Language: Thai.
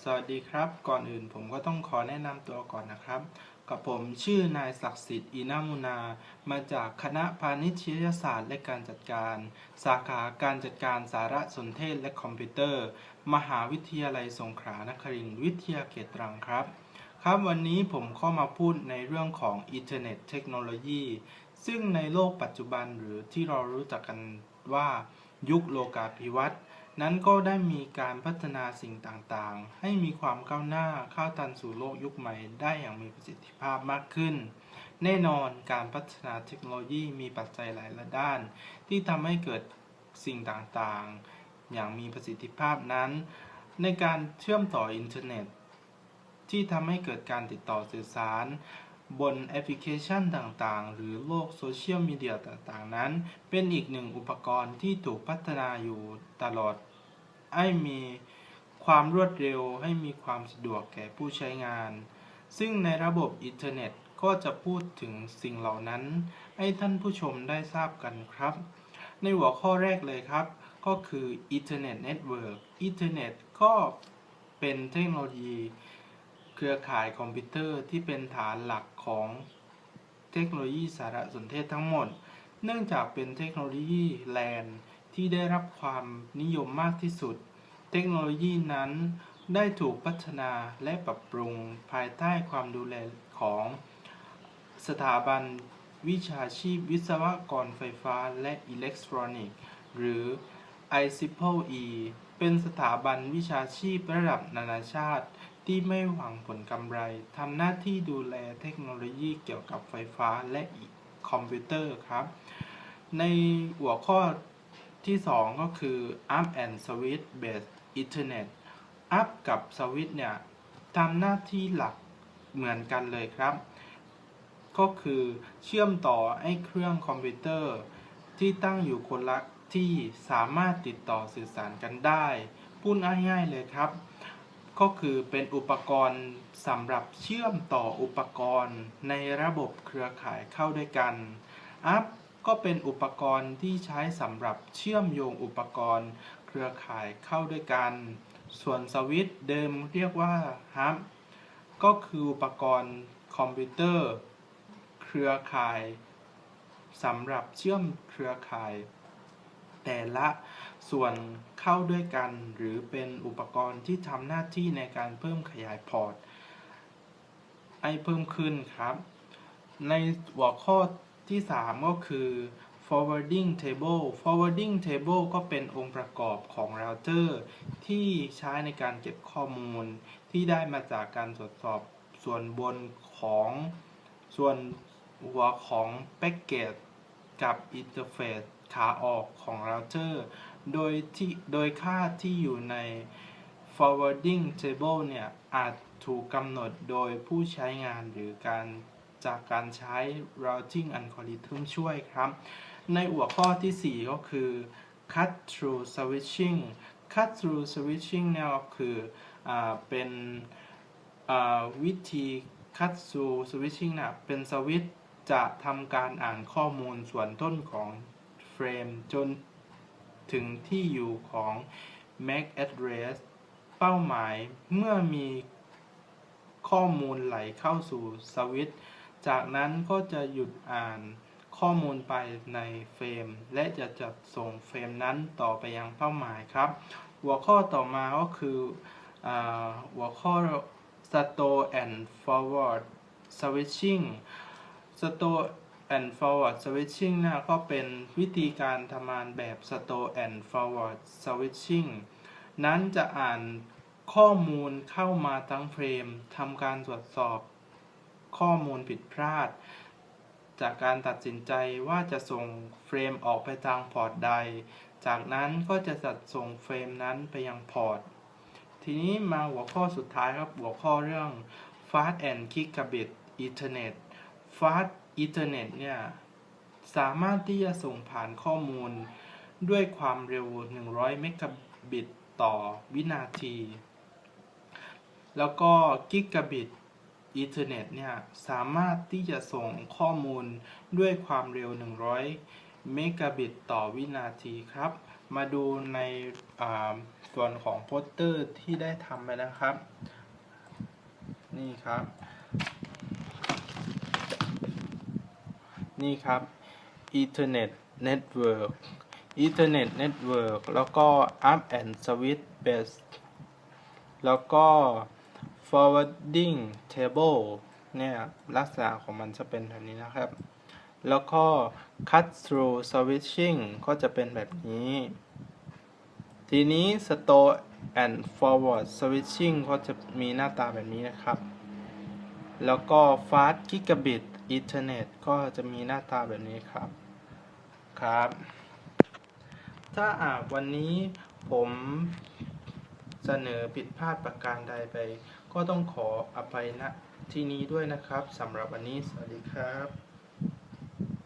สวัสดีครับ ก่อนอื่นผมก็ต้องขอแนะนำตัวก่อนนะครับ กับผมชื่อนายศักดิ์สิทธิ์อินามุนา มาจากคณะพาณิชยศาสตร์และการจัดการ สาขาการจัดการสารสนเทศและคอมพิวเตอร์ มหาวิทยาลัยสงขลานครินทร์วิทยาเขตตรังครับ ครับวันนี้ผมเข้ามาพูดในเรื่องของอินเทอร์เน็ตเทคโนโลยี ซึ่งในโลกปัจจุบันหรือที่เรารู้จักกันว่ายุคโลกาภิวัตน์ นั้นก็ได้มีการพัฒนาสิ่งต่างๆ ให้มีความก้าวหน้าเข้าทันสู่โลกยุคใหม่ได้อย่างมีประสิทธิภาพมากขึ้น แน่นอนการพัฒนาเทคโนโลยีมีปัจจัยหลายระด้าน ที่ทำให้เกิดสิ่งต่างๆ อย่างมีประสิทธิภาพนั้น ในการเชื่อมต่ออินเทอร์เน็ต ที่ทำให้เกิดการติดต่อสื่อสาร บนแอปพลิเคชันต่างๆ หรือโลกโซเชียลมีเดียต่างๆ นั้น เป็นอีกหนึ่งอุปกรณ์ที่ถูกพัฒนาอยู่ตลอด ให้มีความรวดเร็วให้มีความสะดวกแก่ผู้ใช้งาน ซึ่งในระบบอินเทอร์เน็ตก็จะพูดถึงสิ่งเหล่านั้น ให้ท่านผู้ชมได้ทราบกันครับ ในหัวข้อแรกเลยครับ ก็คือ Internet Network อินเทอร์เน็ตก็เป็นเทคโนโลยี เครือข่ายคอมพิวเตอร์ที่เป็นฐานหลักของเทคโนโลยีสารสนเทศทั้งหมด เนื่องจากเป็นเทคโนโลยีแลนที่ได้รับความนิยมมากที่สุด เทคโนโลยีนั้นได้ถูกพัฒนาและปรับปรุงภายใต้ความดูแลของสถาบันวิชาชีพวิศวกรไฟฟ้าและอิเล็กทรอนิกส์ หรือ IEEE เป็นสถาบันวิชาชีพระดับนานาชาติ ที่ไม่หวังผลกำไรทำหน้าที่ดูแลเทคโนโลยีเกี่ยวกับไฟฟ้าและคอมพิวเตอร์ครับ ในหัวข้อที่ 2 ก็คือ Up and Switch Based Internet Up กับ Switch เนี่ยทำหน้าที่หลักเหมือนกันเลยครับ ก็คือเชื่อมต่อให้เครื่องคอมพิวเตอร์ ที่ตั้งอยู่คนละที่สามารถติดต่อสื่อสารกันได้ พูดง่ายๆเลยครับ ก็คือเป็นอุปกรณ์สำหรับเชื่อมต่ออุปกรณ์ในระบบเครือข่ายเข้าด้วยกันอัพก็เป็นอุปกรณ์ที่ใช้สำหรับเชื่อมโยงอุปกรณ์เครือข่ายเข้าด้วยกัน ส่วนสวิตเดิมเรียกว่าฮับก็คืออุปกรณ์คอมพิวเตอร์ เครือข่ายสำหรับเชื่อมเครือข่าย แต่ละส่วนเข้าด้วยกัน หรือเป็นอุปกรณ์ที่ทำหน้าที่ในการเพิ่มขยายพอร์ตให้เพิ่มขึ้นครับ ในหัวข้อที่ 3 ก็คือ forwarding table forwarding table ก็เป็นองค์ประกอบของเราเตอร์ที่ใช้ในการเก็บข้อมูลที่ได้มาจากการตรวจสอบส่วนบนของส่วนหัวของแพ็กเกจ กับอินเทอร์เฟซขาออกของเราเตอร์ โดยที่โดยค่าที่อยู่ใน forwarding table เนี่ย อาจถูกกำหนดโดยผู้ใช้งานหรือการจากการใช้ routing algorithm ช่วยครับ ในหัวข้อที่ 4 ก็คือ cut through switching cut through switching เนี่ยก็คืออ่าเป็นอ่าวิธี cut through switching นะเป็นสวิตช์ จะทำการอ่านข้อมูลส่วนต้นของเฟรมจนถึงที่อยู่ของ MAC address เป้าหมายเมื่อมีข้อมูลไหลเข้าสู่สวิตช์จากนั้นก็จะหยุดอ่านข้อมูลไปในเฟรม และจะจัดส่งเฟรมนั้นต่อไปยังเป้าหมายครับ หัวข้อต่อมาก็คืออหัวข้อ store and forward switching store and forward switching นะก็เป็นวิธีการทำงานแบบ store and forward switching นั้นจะอ่านข้อมูลเข้ามาทั้งเฟรมทำการตรวจสอบข้อมูลผิดพลาด จากการตัดสินใจว่าจะส่งเฟรมออกไปทางพอร์ตใด จากนั้นก็จะจัดส่งเฟรมนั้นไปยังพอร์ต ทีนี้มาหัวข้อสุดท้ายครับหัวข้อเรื่อง Fast and Gigabit Ethernet Fast Ethernet เนี่ย สามารถที่จะส่งผ่านข้อมูลด้วยความเร็ว 100 เมกะบิตต่อวินาที แล้วก็กิกะบิตอีเทอร์เน็ตเนี่ย สามารถที่จะส่งข้อมูลด้วยความเร็ว 100 เมกะบิตต่อวินาทีครับ มาดูในส่วนของโปสเตอร์ที่ได้ทำไปนะครับ นี่ครับ นี่ครับ Ethernet Network Ethernet Network แล้วก็ Up and Switch Base แล้วก็ forwarding table เนี่ยลักษณะของมันจะเป็นแบบนี้นะครับ แล้วก็ cut through switching ก็จะเป็นแบบนี้ ทีนี้ store and forward switching ก็จะมีหน้าตาแบบนี้นะครับ แล้วก็ fast gigabit อินเทอร์เน็ตก็จะมีหน้าตาแบบนี้ครับครับ ถ้าหากวันนี้ผมเสนอผิดพลาดประการใดไป ก็ต้องขออภัยณที่นี้ด้วยนะครับสำหรับวันนี้สวัสดีครับ